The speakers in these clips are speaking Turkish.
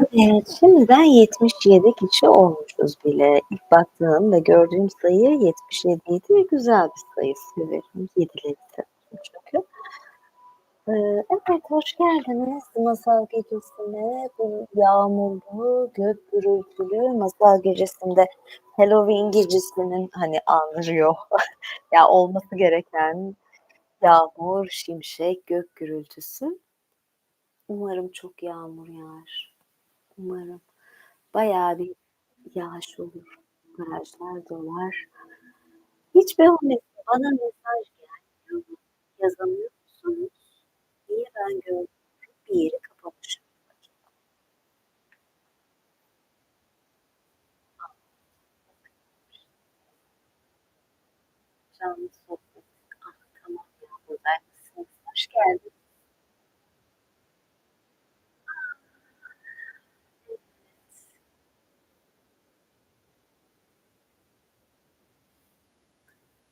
Evet, şimdiden 77 kişi olmuşuz bile. İlk baktığım ve gördüğüm sayı 77 idi güzel bir sayı. Severim. 7'leri severim çünkü. Eee, evet, hoş geldiniz Masal Gecesi'ne. Bu yağmurlu, gök gürültülü Masal Gecesi'nde Halloween gecesinin hani andırıyor. ya olması gereken yağmur, şimşek, gök gürültüsü. Umarım çok yağmur yağar. Umarım. Bayağı bir yağış olur. Barajlar dolar. Hiç böyle bana mesaj gelmiyor? Yazamıyor musunuz? Niye ben görmüyorum? Bir yeri kapamışım? Canlı sohbet. Ah, tamam ya, buradaymışsınız. Hoş geldiniz. A! Evet.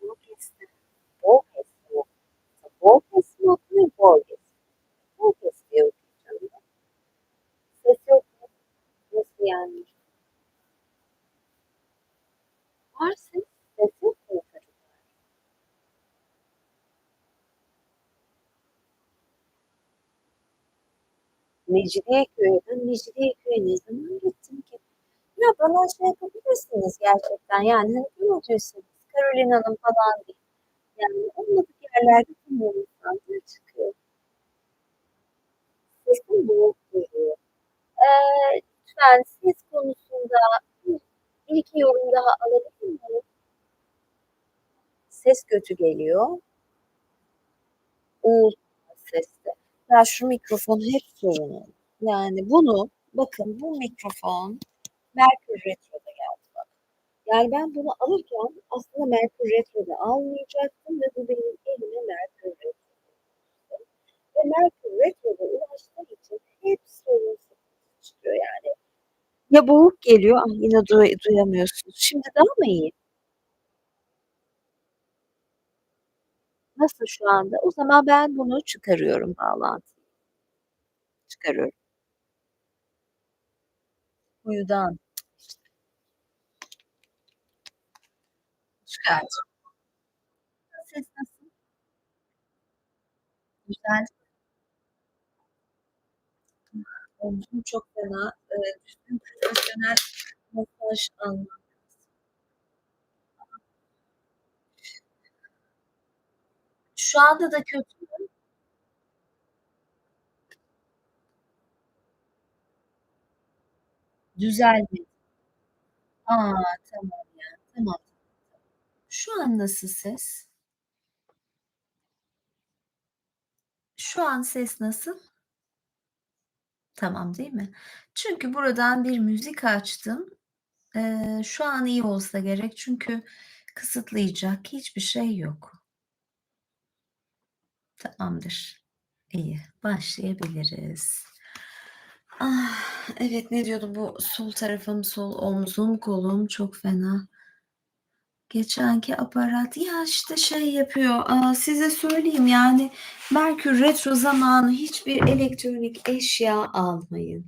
Bogesti. Bogesti mi okunuyorsa Bogesti mi okunuyor, Borges mi? Bogesti diye okuyacağım ben. Ses yok mu? Nasıl yani? Var ses. Ses yok mu yukarıda? Mecidiyeköy'e ben Mecidiyeköy'e ne zaman gittim ki? Ya bana şey yapabilirsiniz gerçekten yani hani unutuyorsunuz. Carolina'nın falan değil. Yani olmadık yerlerde tanıyan insanlar çıkıyor. Sesim boğuk geliyor. Lütfen ses konusunda bir, iki yorum daha alabilir miyim? Ses kötü geliyor. Uğultu seste. Ya şu mikrofon hep sorun. Yani bunu bakın bu mikrofon Merkür Retro'da geldi. Yani ben bunu alırken aslında Merkür Retro'da almayacaktım ve bu benim elime Merkür Retro'da. Ve Merkür Retro'da ulaştığı için hep sorun çıkıyor yani. Ya boğuk geliyor, ah yine duy duyamıyorsunuz. Şimdi daha mı iyi? Nasıl şu anda? O zaman ben bunu çıkarıyorum bağlantıyı. Çıkarıyorum. Kuyudan. Çıkardım. Ses nasıl? Güzel. Omzum çok fena. Eee, profesyonel masaj almam Şu anda da kötü mü? Düzelmedi. A! Tamam ya. Tamam. Şu an nasıl ses? Şu an ses nasıl? Tamam, değil mi? Çünkü buradan bir müzik açtım. Eee, şu an iyi olsa gerek çünkü kısıtlayacak hiçbir şey yok. Tamamdır. İyi, başlayabiliriz. Ah, evet, ne diyordum? Bu sol tarafım, sol omzum, kolum çok fena. Geçenki aparat ya işte şey yapıyor, aaa, size söyleyeyim yani Merkür Retro zamanı hiçbir elektronik eşya almayın.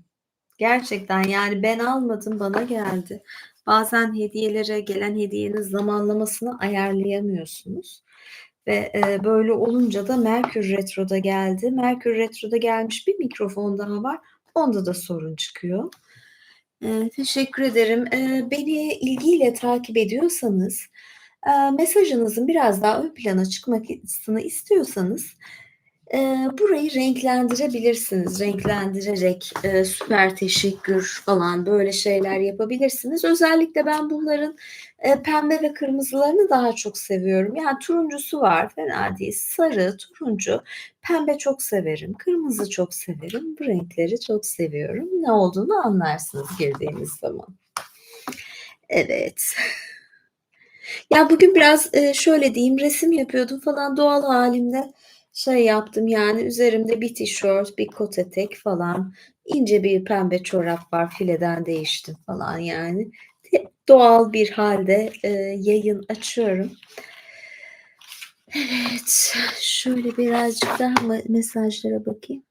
Gerçekten yani ben almadım, bana geldi. Bazen hediyelere gelen hediyenin zamanlamasını ayarlayamıyorsunuz ve, eee, böyle olunca da Merkür Retro'da geldi. Merkür Retro'da gelmiş bir mikrofon daha var. Onda da sorun çıkıyor. Eee, teşekkür ederim. Eee, beni ilgiyle takip ediyorsanız, eee, mesajınızın biraz daha ön plana çıkmasını istiyorsanız, eee, burayı renklendirebilirsiniz. Renklendirerek, eee, süper teşekkür falan böyle şeyler yapabilirsiniz. Özellikle ben bunların, eee, pembe ve kırmızılarını daha çok seviyorum. Yani turuncusu var, fena değil. Sarı, turuncu, pembe çok severim, kırmızı çok severim. Bu renkleri çok seviyorum. Ne olduğunu anlarsınız girdiğiniz zaman. Evet. Ya, bugün biraz, eee, şöyle diyeyim, resim yapıyordum falan doğal hâlimde şey yaptım yani üzerimde bir tişört, bir kot etek falan, ince bir pembe çorap var fileden değiştim falan yani. Doğal bir halde e, yayın açıyorum. Evet, şöyle birazcık daha mesajlara bakayım.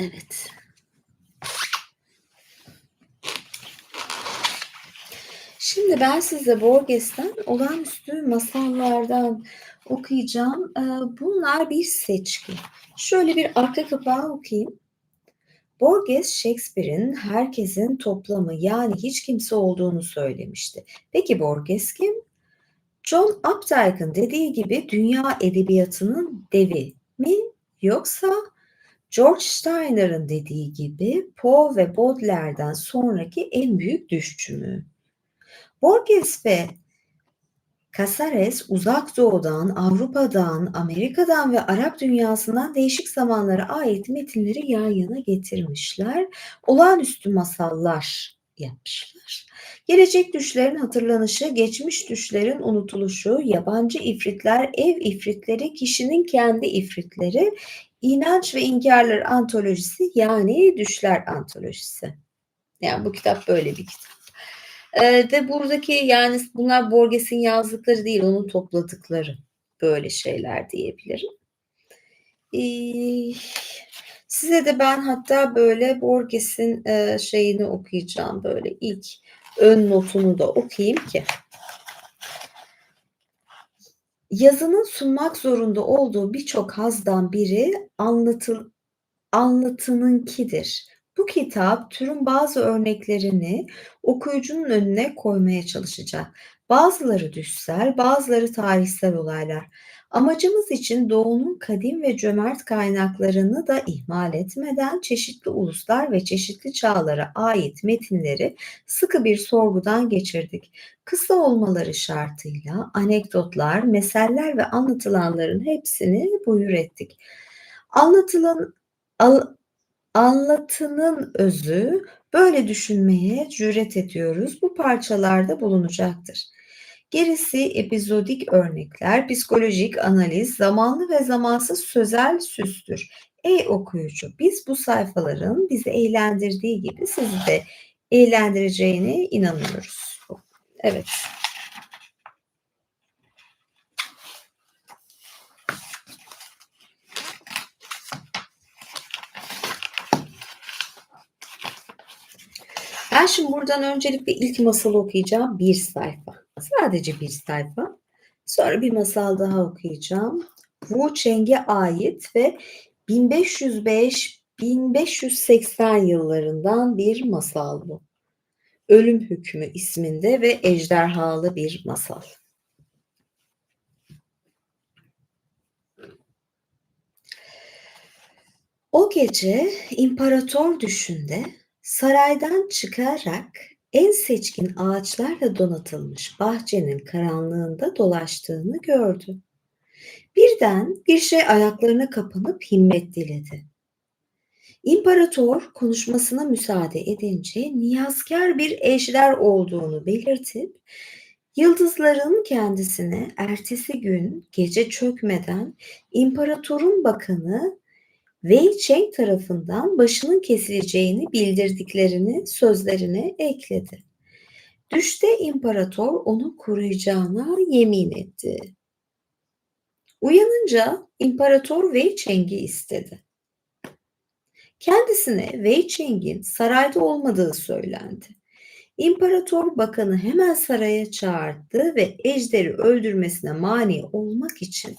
Evet. Şimdi ben size Borges'ten olağanüstü masallardan okuyacağım. Eee, bunlar bir seçki. Şöyle bir arka kapağı okuyayım. Borges, Shakespeare'in herkesin toplamı yani hiç kimse olduğunu söylemişti. Peki Borges kim? John Updike'ın dediği gibi dünya edebiyatının devi mi yoksa George Steiner'ın dediği gibi Poe ve Baudelaire'den sonraki en büyük düşçü mü? Borges ve Casares uzak doğudan, Avrupa'dan, Amerika'dan ve Arap dünyasından değişik zamanlara ait metinleri yan yana getirmişler. Olağanüstü masallar yapmışlar. Gelecek düşlerin hatırlanışı, geçmiş düşlerin unutuluşu, yabancı ifritler, ev ifritleri, kişinin kendi ifritleri, inanç ve inkarlar antolojisi yani düşler antolojisi. Yani bu kitap böyle bir kitap. Ee, ve buradaki yani bunlar Borges'in yazdıkları değil, onun topladıkları böyle şeyler diyebilirim. Ee, size de ben hatta böyle Borges'in e, şeyini okuyacağım böyle ilk ön notunu da okuyayım ki yazının sunmak zorunda olduğu birçok hazdan biri anlatıl anlatınınkidir. Bu kitap türün bazı örneklerini okuyucunun önüne koymaya çalışacak. Bazıları düşsel, bazıları tarihsel olaylar. Amacımız için doğunun kadim ve cömert kaynaklarını da ihmal etmeden çeşitli uluslar ve çeşitli çağlara ait metinleri sıkı bir sorgudan geçirdik. Kısa olmaları şartıyla anekdotlar, meseller ve anlatılanların hepsini buyur ettik. Anlatılan al, anlatının özü böyle düşünmeye cüret ediyoruz. Bu parçalarda bulunacaktır. Gerisi epizodik örnekler, psikolojik analiz, zamanlı ve zamansız sözel süstür. Ey okuyucu, biz bu sayfaların bizi eğlendirdiği gibi sizi de eğlendireceğine inanıyoruz. Evet. Şimdi buradan öncelikle ilk masalı okuyacağım. Bir sayfa. Sadece bir sayfa. Sonra bir masal daha okuyacağım. Wu Cheng'e ait ve 1505-1580 yıllarından bir masal bu. Ölüm Hükmü isminde ve ejderhalı bir masal. O gece imparator düşünde saraydan çıkarak en seçkin ağaçlarla donatılmış bahçenin karanlığında dolaştığını gördü. Birden bir şey ayaklarına kapanıp himmet diledi. İmparator konuşmasına müsaade edince niyazkar bir ejder olduğunu belirtip yıldızların kendisine ertesi gün gece çökmeden imparatorun bakanı Wei Cheng tarafından başının kesileceğini bildirdiklerini sözlerine ekledi. Düşte imparator onu koruyacağına yemin etti. Uyanınca imparator Wei Cheng'i istedi. Kendisine Wei Cheng'in sarayda olmadığı söylendi. İmparator bakanı hemen saraya çağırdı ve ejderi öldürmesine mani olmak için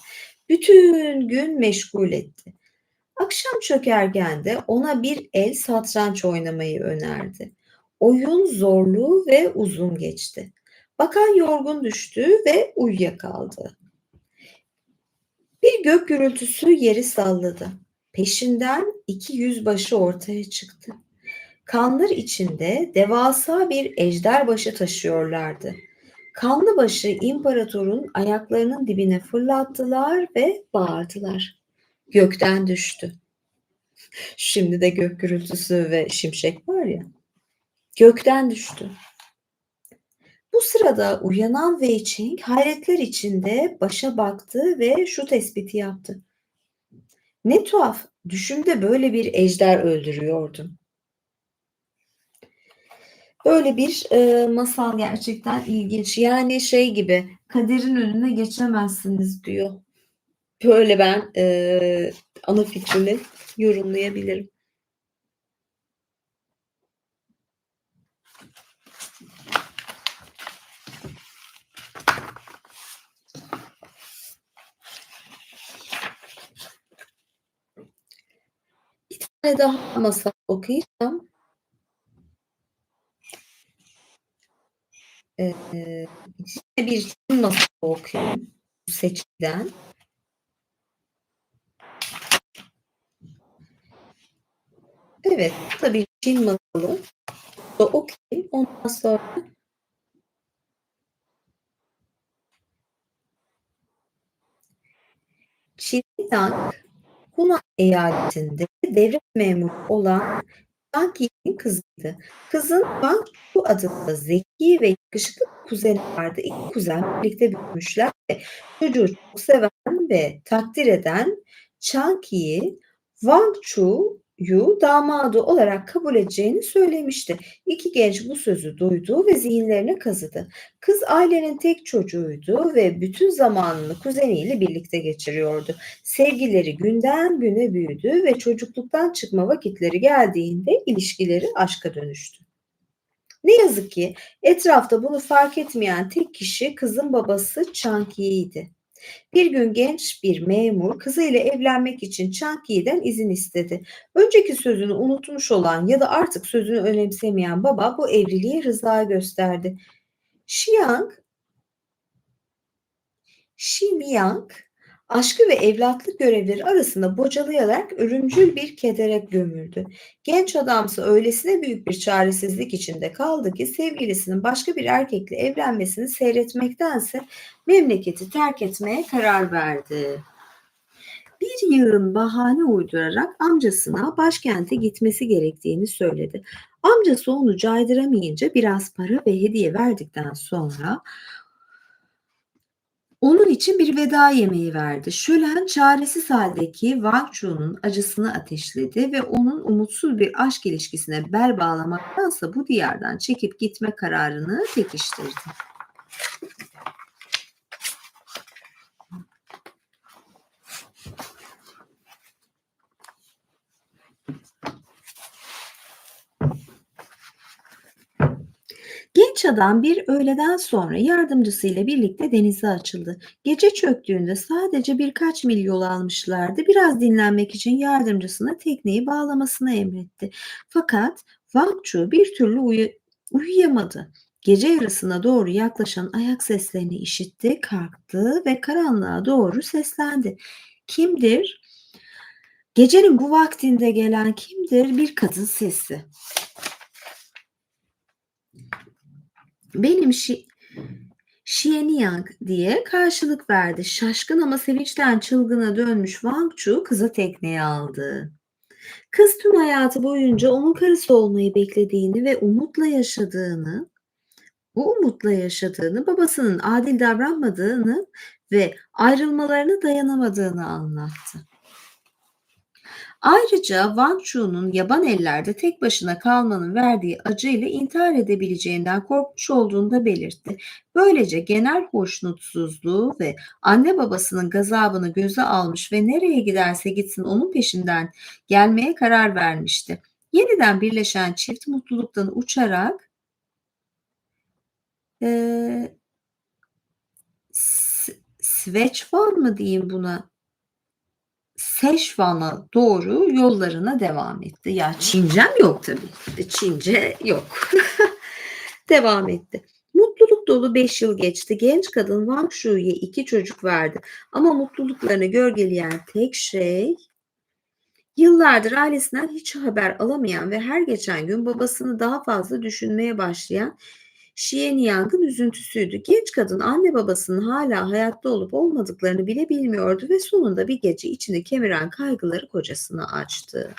bütün gün meşgul etti. Akşam çökerken de ona bir el satranç oynamayı önerdi. Oyun zorlu ve uzun geçti. Bakan yorgun düştü ve uyuyakaldı. Bir gök gürültüsü yeri salladı. Peşinden iki yüzbaşı ortaya çıktı. Kanlar içinde devasa bir ejder başı taşıyorlardı. Kanlı başı imparatorun ayaklarının dibine fırlattılar ve bağırdılar. Gökten düştü. Şimdi de gök gürültüsü ve şimşek var ya. Gökten düştü. Bu sırada uyanan Wei Ching hayretler içinde başa baktı ve şu tespiti yaptı. Ne tuhaf, düşümde böyle bir ejder öldürüyordum. Böyle bir e, masal gerçekten ilginç. Yani şey gibi kaderin önüne geçemezsiniz diyor. Böyle ben e, ana fikrini yorumlayabilirim. Bir daha masal okuyacağım. Ee, bir masal okuyorum seçiden. Evet, bir Çin masalı. Okuyayım. Ondan sonra Xinjiang, Hunan eyaletinde devlet memuru olan Zhang Yi'nin kızıydı. Kızın Wang Chu adında zeki ve yakışıklı kuzeni vardı. İki kuzen birlikte büyümüşler ve çocuğu çok seven ve takdir eden Zhang Yi, Wang Chu'yu damadı olarak kabul edeceğini söylemişti. İki genç bu sözü duydu ve zihinlerine kazıdı. Kız ailenin tek çocuğuydu ve bütün zamanını kuzeniyle birlikte geçiriyordu. Sevgileri günden güne büyüdü ve çocukluktan çıkma vakitleri geldiğinde ilişkileri aşka dönüştü. Ne yazık ki etrafta bunu fark etmeyen tek kişi kızın babası Chang. Bir gün genç bir memur kızıyla evlenmek için Chang Yi'den izin istedi. Önceki sözünü unutmuş olan ya da artık sözünü önemsemeyen baba bu evliliğe rıza gösterdi. Xiang Ximiang aşkı ve evlatlık görevleri arasında bocalayarak ölümcül bir kedere gömüldü. Genç adamsa öylesine büyük bir çaresizlik içinde kaldı ki sevgilisinin başka bir erkekle evlenmesini seyretmektense memleketi terk etmeye karar verdi. Bir yığın bahane uydurarak amcasına başkente gitmesi gerektiğini söyledi. Amcası onu caydıramayınca biraz para ve hediye verdikten sonra onun için bir veda yemeği verdi. Şölen çaresiz haldeki Wang Chu'nun acısını ateşledi ve onun umutsuz bir aşk ilişkisine bel bağlamaktansa bu diyardan çekip gitme kararını pekiştirdi. Genç adam bir öğleden sonra yardımcısıyla birlikte denize açıldı. Gece çöktüğünde sadece birkaç mil yol almışlardı. Biraz dinlenmek için yardımcısına tekneyi bağlamasını emretti. Fakat Chu bir türlü uyu- uyuyamadı. Gece yarısına doğru yaklaşan ayak seslerini işitti, kalktı ve karanlığa doğru seslendi. Kimdir? Gecenin bu vaktinde gelen kimdir? Bir kadın sesi. Benim şi Xianyang diye karşılık verdi. Şaşkın ama sevinçten çılgına dönmüş Wang Chu kızı tekneye aldı. Kız tüm hayatı boyunca onun karısı olmayı beklediğini ve umutla yaşadığını, bu umutla yaşadığını, babasının adil davranmadığını ve ayrılmalarına dayanamadığını anlattı. Ayrıca Wang Chu'nun yaban ellerde tek başına kalmanın verdiği acıyla intihar edebileceğinden korkmuş olduğunu da belirtti. Böylece genel hoşnutsuzluğu ve anne babasının gazabını göze almış ve nereye giderse gitsin onun peşinden gelmeye karar vermişti. Yeniden birleşen çift mutluluktan uçarak eee S Szechuan mı diyeyim buna? Szechuan'a doğru yollarına devam etti. Ya Çincem yok tabii. Çince yok. devam etti. Mutluluk dolu 5 yıl geçti. Genç kadın Wang Shu'ya iki çocuk verdi. Ama mutluluklarını gölgeleyen tek şey yıllardır ailesinden hiç haber alamayan ve her geçen gün babasını daha fazla düşünmeye başlayan Xianyang'ın üzüntüsüydü. Genç kadın anne babasının hala hayatta olup olmadıklarını bile bilmiyordu ve sonunda bir gece içini kemiren kaygıları kocasına açtı.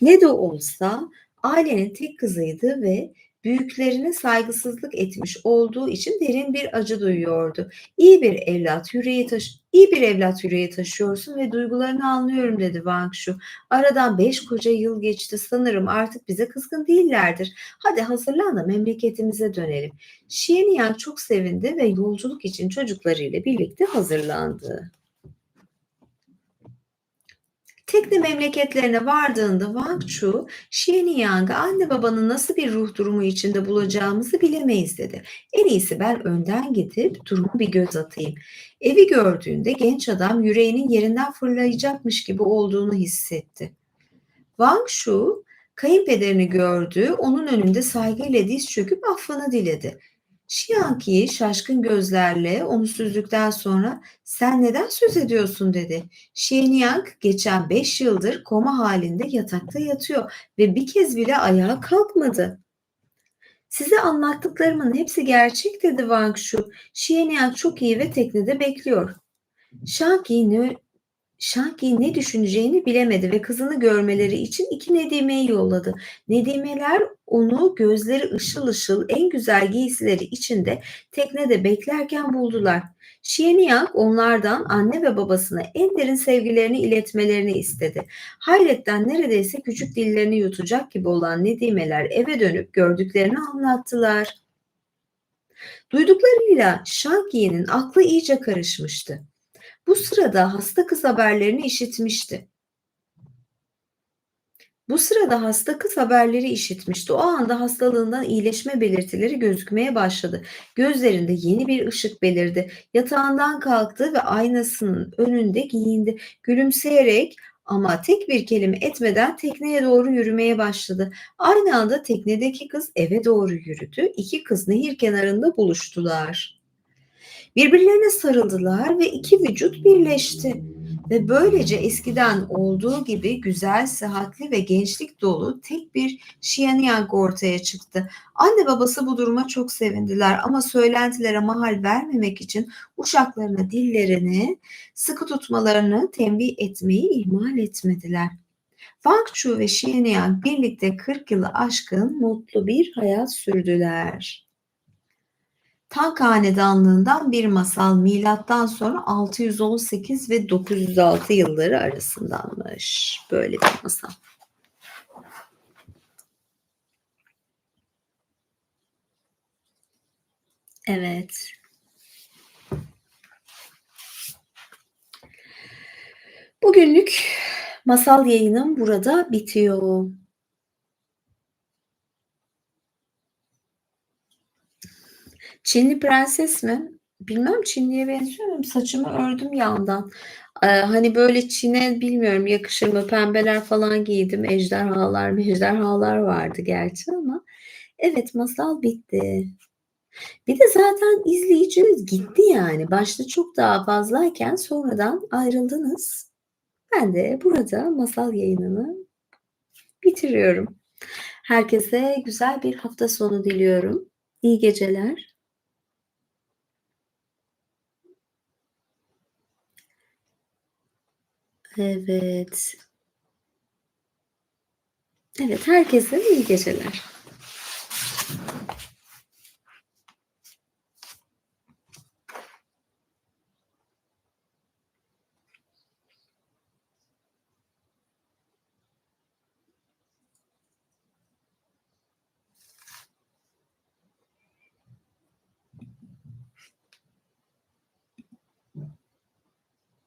Ne de olsa ailenin tek kızıydı ve büyüklerine saygısızlık etmiş olduğu için derin bir acı duyuyordu. İyi bir evlat yüreği taşı iyi bir evlat yüreği taşıyorsun ve duygularını anlıyorum dedi Wang Shu. Aradan beş koca yıl geçti sanırım artık bize kızgın değillerdir. Hadi hazırlan da memleketimize dönelim. Xianyang çok sevindi ve yolculuk için çocuklarıyla birlikte hazırlandı. Tekne memleketlerine vardığında Wang Chu, Xianyang'a anne babanın nasıl bir ruh durumu içinde bulacağımızı bilemeyiz dedi. En iyisi ben önden gidip durumu bir göz atayım. Evi gördüğünde genç adam yüreğinin yerinden fırlayacakmış gibi olduğunu hissetti. Wang Shu kayınpederini gördü, onun önünde saygıyla diz çöküp affını diledi. Xiangqi şaşkın gözlerle onu sonra sen neden söz ediyorsun dedi. Xianyang geçen beş yıldır koma halinde yatakta yatıyor ve bir kez bile ayağa kalkmadı. Size anlattıklarımın hepsi gerçek dedi Wang Shu. Xianyang çok iyi ve teknede bekliyor. Ne, Şanki ne düşüneceğini bilemedi ve kızını görmeleri için iki Nedime'yi yolladı. Nedimeler onu gözleri ışıl ışıl en güzel giysileri içinde teknede beklerken buldular. Şieniyang onlardan anne ve babasına en derin sevgilerini iletmelerini istedi. Hayretten neredeyse küçük dillerini yutacak gibi olan Nedimeler eve dönüp gördüklerini anlattılar. Duyduklarıyla Şanki'nin aklı iyice karışmıştı. Bu sırada hasta kız haberlerini işitmişti. Bu sırada hasta kız haberleri işitmişti. O anda hastalığından iyileşme belirtileri gözükmeye başladı. Gözlerinde yeni bir ışık belirdi. Yatağından kalktı ve aynasının önünde giyindi. Gülümseyerek ama tek bir kelime etmeden tekneye doğru yürümeye başladı. Aynı anda teknedeki kız eve doğru yürüdü. İki kız nehir kenarında buluştular. Birbirlerine sarıldılar ve iki vücut birleşti. Ve böylece eskiden olduğu gibi güzel, sıhhatli ve gençlik dolu tek bir Xianyang ortaya çıktı. Anne babası bu duruma çok sevindiler ama söylentilere mahal vermemek için uşaklarına dillerini sıkı tutmalarını tembih etmeyi ihmal etmediler. Wang Chu ve Xianyang birlikte 40 yılı aşkın mutlu bir hayat sürdüler. Tank Hanedanlığından bir masal milattan sonra 618 ve 906 yılları arasındanmış. Böyle bir masal. Evet. Bugünlük masal yayınım burada bitiyor. Çinli prenses mi? Bilmem Çinliye benziyor mu? Saçımı ördüm yandan. Ee, hani böyle Çin'e bilmiyorum yakışır mı? Pembeler falan giydim. Ejderhalar, mejderhalar vardı gerçi ama. Evet masal bitti. Bir de zaten izleyiciniz gitti yani. Başta çok daha fazlayken sonradan ayrıldınız. Ben de burada masal yayınını bitiriyorum. Herkese güzel bir hafta sonu diliyorum. İyi geceler. Evet. Evet, herkese iyi geceler.